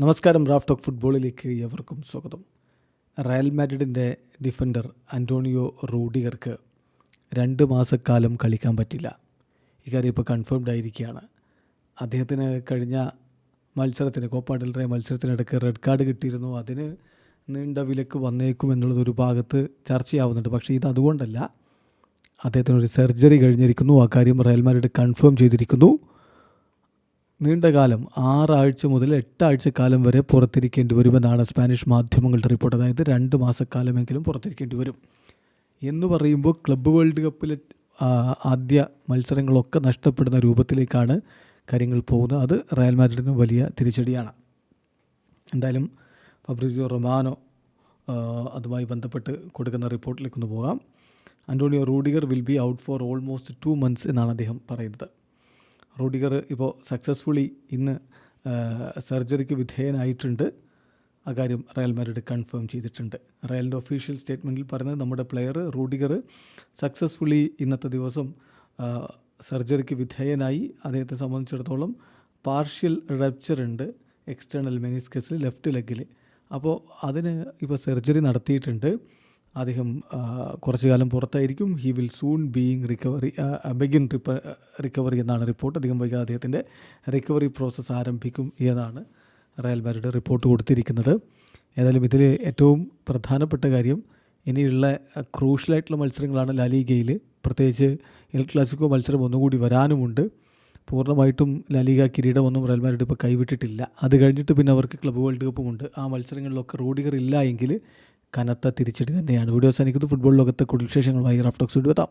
നമസ്കാരം Raf talk ഫുട്ബോളിലേക്ക് എവർക്കും സ്വാഗതം. റയൽ മാഡ്രിഡിന്റെ ഡിഫൻഡർ അന്റോണിയോ റൂഡിഗർക്ക് രണ്ട് മാസക്കാലം കളിക്കാൻ പറ്റില്ല. ഇക്കാര്യം ഇപ്പോൾ കൺഫേംഡ് ആയിരിക്കുകയാണ്. അദ്ദേഹത്തിന് കഴിഞ്ഞ മത്സരത്തിന് കോപ്പ ഡെൽ റേ മത്സരത്തിനിടയ്ക്ക് റെഡ് കാർഡ് കിട്ടിയിരുന്നു. അതിന് നീണ്ട വിലക്ക് വന്നേക്കും എന്നുള്ളത് ഒരു ഭാഗത്ത് ചർച്ചയാവുന്നുണ്ട്. പക്ഷേ ഇത് അതുകൊണ്ടല്ല. അദ്ദേഹത്തിനൊരു സർജറി കഴിഞ്ഞിരിക്കുന്നു. ആ കാര്യം റയൽ മാഡ്രിഡ് കൺഫേം ചെയ്തിരിക്കുന്നു. നീണ്ടകാലം ആറാഴ്ച മുതൽ എട്ടാഴ്ച കാലം വരെ പുറത്തിരിക്കേണ്ടി വരുമെന്നാണ് സ്പാനിഷ് മാധ്യമങ്ങളുടെ റിപ്പോർട്ട്. അതായത് രണ്ട് മാസക്കാലമെങ്കിലും പുറത്തിരിക്കേണ്ടി വരും. എന്ന് പറയുമ്പോൾ ക്ലബ്ബ് വേൾഡ് കപ്പിലെ ആദ്യ മത്സരങ്ങളൊക്കെ നഷ്ടപ്പെടുന്ന രൂപത്തിലേക്കാണ് കാര്യങ്ങൾ പോകുന്നത്. അത് റയൽ മാഡ്രിഡിന് വലിയ തിരിച്ചടിയാണ്. എന്തായാലും ഫബ്രിസിയോ റൊമാനോ അതുമായി ബന്ധപ്പെട്ട് കൊടുക്കുന്ന റിപ്പോർട്ടിലേക്ക് ഒന്ന് പോകാം. Antonio Rudiger will be out for almost two months എന്നാണ് അദ്ദേഹം പറയുന്നത്. റൂഡിഗർ ഇപ്പോൾ സക്സസ്ഫുള്ളി ഇന്ന് സർജറിക്ക് വിധേയനായിട്ടുണ്ട്. അക്കാര്യം റയൽ മാരിഡ് കൺഫേം ചെയ്തിട്ടുണ്ട്. റയലിന്റെ ഒഫീഷ്യൽ സ്റ്റേറ്റ്മെന്റിൽ പറയുന്നത് നമ്മുടെ പ്ലെയർ റൂഡിഗർ സക്സസ്ഫുള്ളി ഇന്നത്തെ ദിവസം സർജറിക്ക് വിധേയനായി. അദ്ദേഹത്തെ സംബന്ധിച്ചിടത്തോളം പാർഷ്യൽ റപ്ചർ ഉണ്ട് എക്സ്റ്റേണൽ മെനിസ്കസിൽ ലെഫ്റ്റ് ലെഗിൽ അപ്പോൾ അതിന് ഇപ്പോൾ സർജറി നടത്തിയിട്ടുണ്ട്. അദ്ദേഹം കുറച്ചു കാലം പുറത്തായിരിക്കും. He will soon being recovery begin റിപ്പ recovery എന്നാണ് റിപ്പോർട്ട് അധികം വൈകാതെ അദ്ദേഹത്തിന്റെ റിക്കവറി പ്രോസസ്സ് ആരംഭിക്കും എന്നാണ് റയൽ മാഡ്രിഡ് റിപ്പോർട്ട് കൊടുത്തിരിക്കുന്നത്. ഏതായാലും ഇതിൽ ഏറ്റവും പ്രധാനപ്പെട്ട കാര്യം ഇനിയുള്ള ക്രൂഷ്യലായിട്ടുള്ള മത്സരങ്ങളാണ് ലാലിഗയിൽ പ്രത്യേകിച്ച് എൽ ക്ലാസിക്കോ മത്സരം ഒന്നുകൂടി വരാനുമുണ്ട്. പൂർണമായിട്ടും ലാലിഗ കിരീടമൊന്നും റയൽ മാഡ്രിഡ് ഇപ്പോൾ കൈവിട്ടിട്ടില്ല. അത് കഴിഞ്ഞിട്ട് പിന്നെ അവർക്ക് ക്ലബ് വേൾഡ് കപ്പുമുണ്ട് ആ മത്സരങ്ങളിലൊക്കെ റോഡിഗർ ഇല്ല എങ്കിൽ കനത്ത തിരിച്ചടി തന്നെയാണ്. വീഡിയോസ് അവസാനിക്കുന്നത് ഫുട്ബോൾ ലോകത്തെ കൂടുതൽ വിശേഷങ്ങളുമായി റഫ്ടോക്സ് വീഡിയോ എത്താം.